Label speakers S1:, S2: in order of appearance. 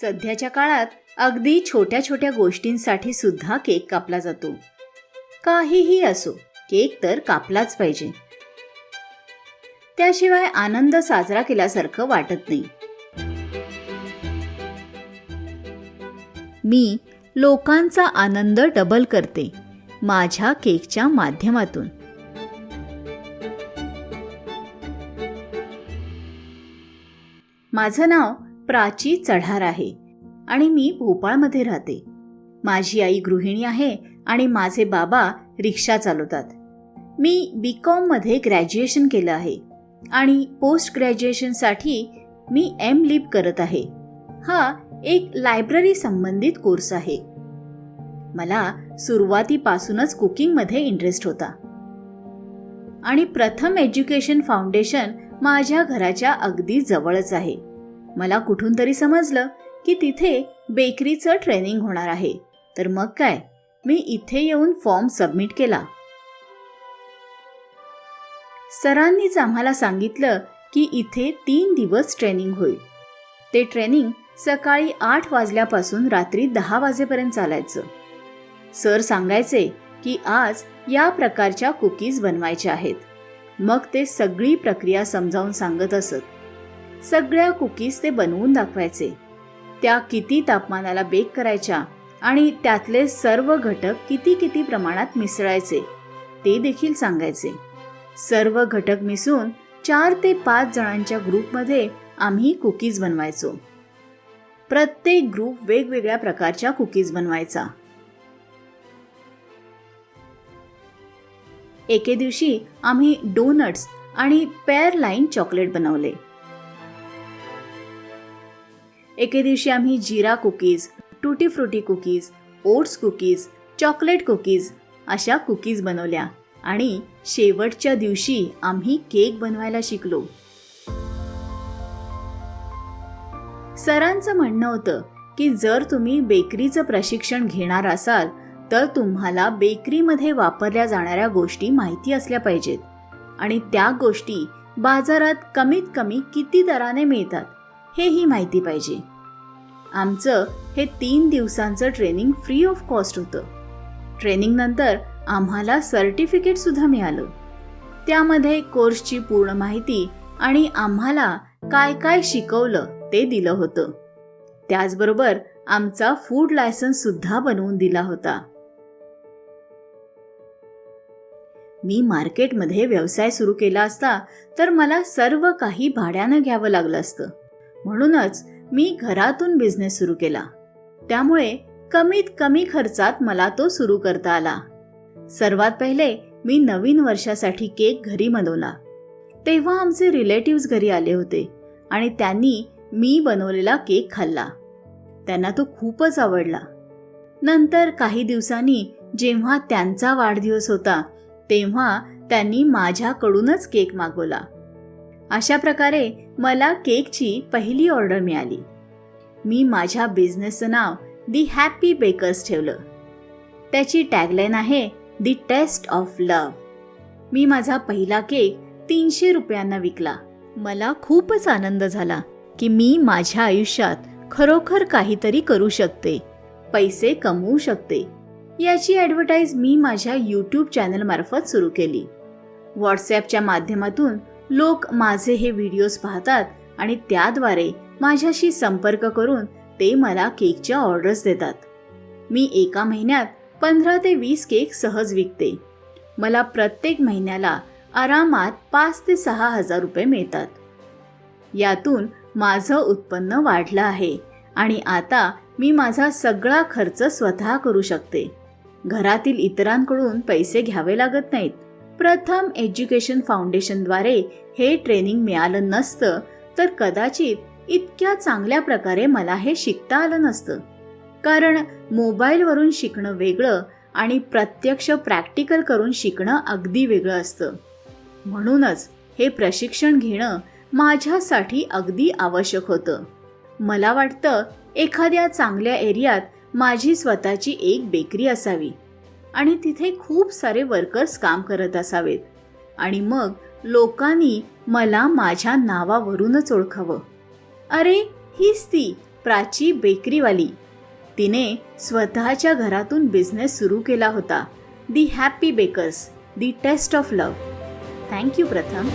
S1: सध्याच्या काळात अगदी छोट्या छोट्या गोष्टींसाठी सुद्धा केक कापला जातो. काहीही असो केक तर कापलाच पाहिजे. त्याशिवाय आनंद साजरा केल्यासारखं वाटत नाही. मी लोकांचा आनंद डबल करते माझ्या केकच्या माध्यमातून. माझं नाव प्राची चढार आहे आणि मी भोपाळमध्ये राहते. माझी आई गृहिणी आहे आणि माझे बाबा रिक्षा चालवतात. मी बी कॉममध्ये ग्रॅज्युएशन केलं आहे आणि पोस्ट ग्रॅज्युएशनसाठी मी एम लिप करत आहे. हा एक लायब्ररी संबंधित कोर्स आहे. मला सुरुवातीपासूनच कुकिंगमध्ये इंटरेस्ट होता. आणि प्रथम एज्युकेशन फाउंडेशन माझ्या घराच्या अगदी जवळच आहे. मला कुठून तरी समजलं की तिथे बेकरीचं ट्रेनिंग होणार आहे. तर मग काय? मी इथे येऊन फॉर्म सबमिट केला. सरांनीच आम्हाला सांगितलं की इथे तीन दिवस ट्रेनिंग होईल. ते ट्रेनिंग सकाळी आठ वाजल्यापासून रात्री दहा वाजेपर्यंत चालायचं. सर सांगायचे की आज या प्रकारच्या कुकीज बनवायच्या आहेत. मग ते सगळी प्रक्रिया समजावून सांगत असत. सगळ्या कुकीज ते बनवून दाखवायचे. त्या किती तापमानाला बेक करायच्या आणि त्यातले सर्व घटक किती किती प्रमाणात मिसळायचे ते देखील सांगायचे. सर्व घटक मिसळून चार ते पाच जणांच्या ग्रुपमध्ये आम्ही कुकीज बनवायचो. प्रत्येक ग्रुप वेगवेगळ्या प्रकारच्या कुकीज बनवायचा. एके दिवशी आम्ही डोनट्स आणि पेअर लाईन चॉकलेट बनवले. एके दिवशी आम्ही जिरा cookies tutti frutti cookies oats cookies chocolate cookies अशा कुकीज बनवल्या आणि शेवटच्या दिवशी आम्ही केक बनवायला शिकलो. सरांचं म्हणणं होतं की जर तुम्ही बेकरीचं प्रशिक्षण घेणार असाल तर तुम्हाला बेकरीमध्ये वापरल्या जाणाऱ्या गोष्टी माहिती असल्या पाहिजेत आणि त्या गोष्टी बाजारात कमीत कमी किती दराने मिळतात? हेही माहिती पाहिजे. आमचं हे तीन दिवसांचं ट्रेनिंग फ्री ऑफ कॉस्ट होतं. ट्रेनिंगनंतर आम्हाला सर्टिफिकेटसुद्धा मिळालं. त्यामध्ये कोर्सची पूर्ण माहिती आणि आम्हाला काय काय शिकवलं ते दिलं होतं. त्याचबरोबर आमचा फूड लायसन्ससुद्धा बनवून दिला होता. मी मार्केटमध्ये व्यवसाय सुरू केला असता तर मला सर्व काही भाड्यानं घ्यावं लागलं असतं. म्हणूनच मी घरातून बिझनेस सुरू केला. त्यामुळे कमीत कमी खर्चात मला तो सुरू करता आला. सर्वात पहिले मी नवीन वर्षासाठी केक घरी बनवला. तेव्हा आमचे रिलेटिव्ह घरी आले होते आणि त्यांनी मी बनवलेला केक खाल्ला. त्यांना तो खूपच आवडला. नंतर काही दिवसांनी जेव्हा त्यांचा वाढदिवस होता तेव्हा त्यांनी माझ्याकडूनच केक मागवला. अशा प्रकारे मला केकची पहिली ऑर्डर मिळाली. मी माझ्या बिझनेसचं नाव दी हॅपी बेकर्स ठेवलं. त्याची टॅगलाईन आहे दी टेस्ट ऑफ लव मी माझा पहिला केक तीनशे रुपयांना विकला. मला खूपच आनंद झाला की मी माझ्या आयुष्यात खरोखर काहीतरी करू शकते पैसे कमवू शकते. याची ॲडव्हर्टाईज मी माझ्या यूट्यूब चॅनलमार्फत सुरू केली. व्हॉट्सॲपच्या माध्यमातून लोक माझे हे व्हिडिओज पाहतात आणि त्याद्वारे माझ्याशी संपर्क करून ते मला केकच्या ऑर्डर्स देतात. मी एका महिन्यात पंधरा ते वीस केक सहज विकते. मला प्रत्येक महिन्याला आरामात पाच ते सहा हजार रुपये मिळतात. यातून माझं उत्पन्न वाढलं आहे आणि आता मी माझा सगळा खर्च स्वतः करू शकते. घरातील इतरांकडून पैसे घ्यावे लागत नाहीत. प्रथम एज्युकेशन फाउंडेशनद्वारे हे ट्रेनिंग मिळालं नसतं तर कदाचित इतक्या चांगल्या प्रकारे मला हे शिकता आलं नसतं. कारण मोबाईलवरून शिकणं वेगळं आणि प्रत्यक्ष प्रॅक्टिकल करून शिकणं अगदी वेगळं असतं. म्हणूनच हे प्रशिक्षण घेणं माझ्यासाठी अगदी आवश्यक होतं. मला वाटतं एखाद्या चांगल्या एरियात माझी स्वतःची एक बेकरी असावी. आणि तिथे खूप सारे वर्कर्स काम करत असावेत. आणि मग लोकांनी मला माझ्या नावावरूनच ओळखावं. अरे हीच ती प्राची बेकरीवाली. तिने स्वतःच्या घरातून बिझनेस सुरू केला होता. The happy bakers the taste of love thank you Pratham.